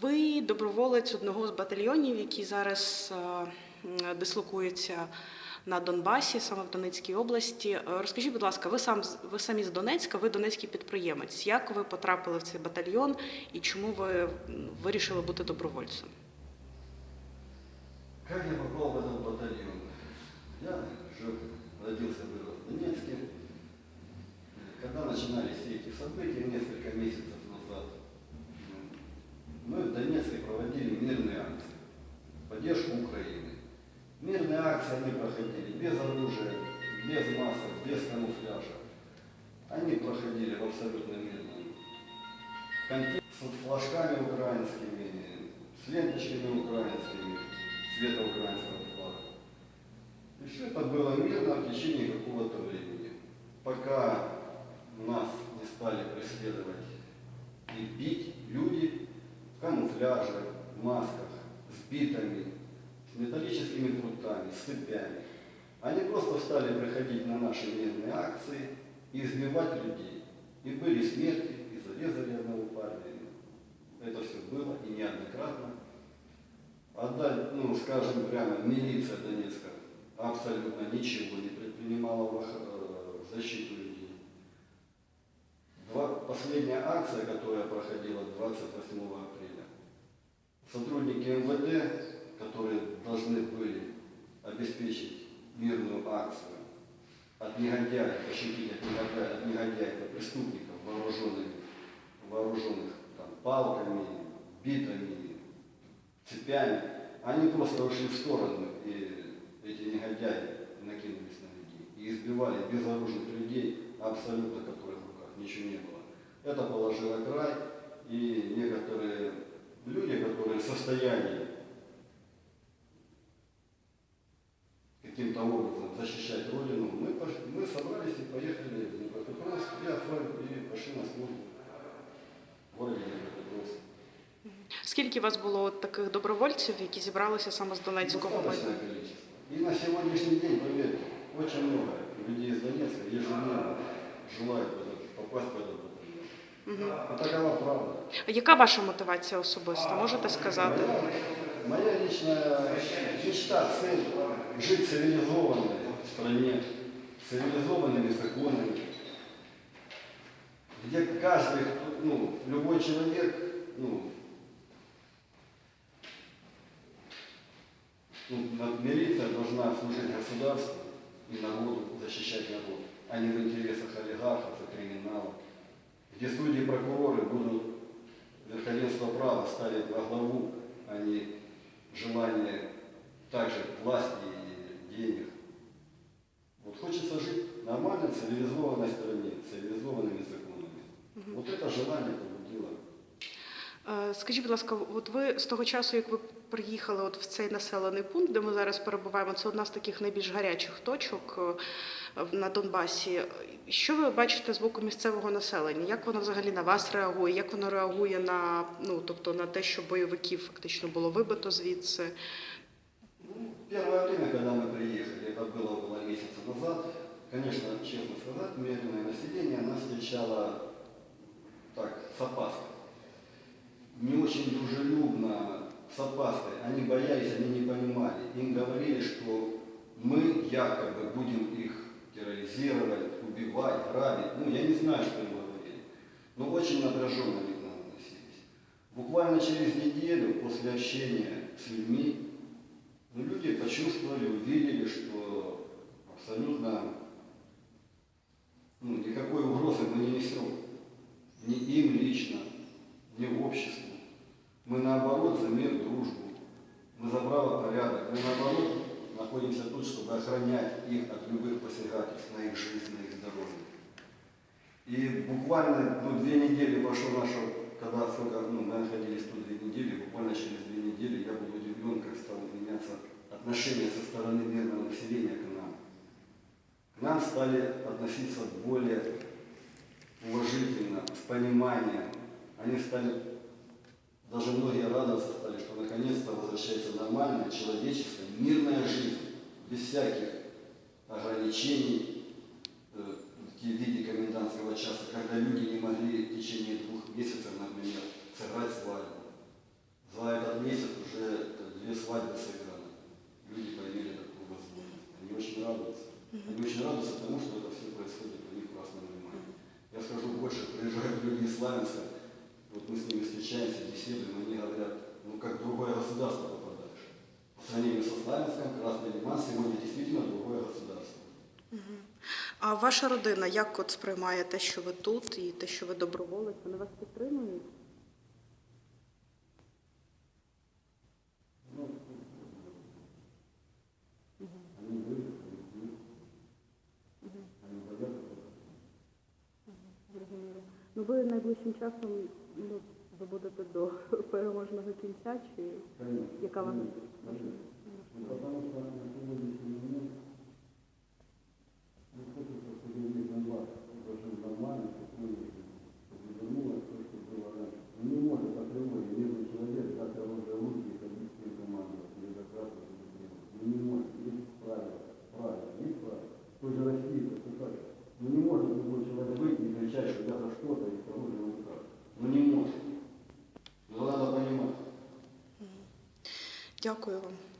Ви доброволець одного з батальйонів, який зараз е, дислокується на Донбасі, саме в Донецькій області. Е, Розкажіть, будь ласка, ви сам ви самі з Донецька, ви донецький підприємець. Як ви потрапили в цей батальйон і чому ви вирішили бути добровольцем? Как я попал в этот батальон? Я родился, вырос в Мирные акции они проходили без оружия, без масок, без камуфляжа. Они проходили в абсолютно мирном контексте с флажками украинскими, с ленточками украинскими, цвета украинского флага. И все это было мирно в течение какого-то времени, пока нас не стали преследовать и бить люди в камуфляже, в масках, с битами, металлическими прутами, цепями. Они просто стали приходить на наши мирные акции и избивать людей. И были смерти, и зарезали одного парня. Это все было и неоднократно. Отдать, ну, скажем прямо, милиция Донецка абсолютно ничего не предпринимала в, э, защиту людей. Два- последняя акция, которая проходила 28 апреля, сотрудники МВД, которые должны были обеспечить мирную акцию от негодяев, защитить от негодяев, от негодяев, от преступников, вооруженных, вооруженных там, палками, битами, цепями, они просто ушли в сторону, и эти негодяи накинулись на людей и избивали безоружных людей, абсолютно которых в руках ничего не было. Это положило край, и некоторые люди, которые в состоянии Скільки у вас було от таких добровольців, які зібралися саме з Донецького Достаточное майдану? количество. И на сегодняшний день, поверьте, очень много людей из Донецка ежедневно желают в этот- попасть в этот батальон. Мгм. А такова правда. А Яка ваша мотивація особиста? Можете сказати? Моя, моя личная мечта, цель – жить в цивилизованной стране, с цивилизованными законами, где каждый, ну, любой человек, ну, милиция должна служить государству и народу, защищать народ, а не в интересах олигархов и криминалов, где судьи и прокуроры будут верховенство права ставить во главу, а не желание также власти и денег. Вот хочется жить в нормальной, цивилизованной стране, цивилизованными законами. Вот это желание побудило. Е, Скажіть, будь ласка, от ви з того часу, як ви приїхали от в цей населений пункт, де ми зараз перебуваємо, це одна з таких найбільш гарячих точок е, в- на Донбасі. Що ви бачите з боку місцевого населення? Як воно взагалі на вас реагує? Як воно реагує на ну тобто на те, що бойовиків фактично було вибито звідси? Ну, первое время, когда мы приехали, это было около месяца назад, конечно, честно сказать, мирное население нас встречало так, с опаской. Очень дружелюбно, с опаской. Они боялись, они не понимали. Им говорили, что мы якобы будем их терроризировать, убивать, грабить. Ну, я не знаю, что им говорили. Но очень напряженно они к нам относились. Буквально через неделю после общения с людьми ну, люди почувствовали, увидели, что абсолютно ну, никакой угрозы мы не несем. Ни им лично, ни обществу. Мы наоборот за мир, дружбу. Мы за правопорядок. Мы наоборот находимся тут, чтобы охранять их от любых посягательств на их жизнь, на их здоровье. И буквально ну, две недели пошло наше, когда сколько, ну, мы находились тут две недели, буквально через две недели я был удивлен, как стало меняться отношение со стороны мирного населения к нам. К нам стали относиться более уважительно, с пониманием. Они стали, даже многие радоваться стали, что наконец-то возвращается нормальная, человеческая, мирная жизнь, без всяких ограничений э, в виде комендантского часа, когда люди не могли в течение двух месяцев, например, сыграть свадьбу. За этот месяц уже э, две свадьбы сыграны. Люди поверили такую возможность. Они очень радуются. Они очень радуются тому, что это все происходит у них в основном. внимании. Я скажу больше, приезжают люди из Славянска, вот мы с ними встречаемся, беседуем, А ваша родина як от сприймає те, що ви тут, і те, що ви доброволець, вони вас підтримують? Ну, ви найближчим часом ну, ви будете до переможного кінця, чи яка вам? Дякую вам.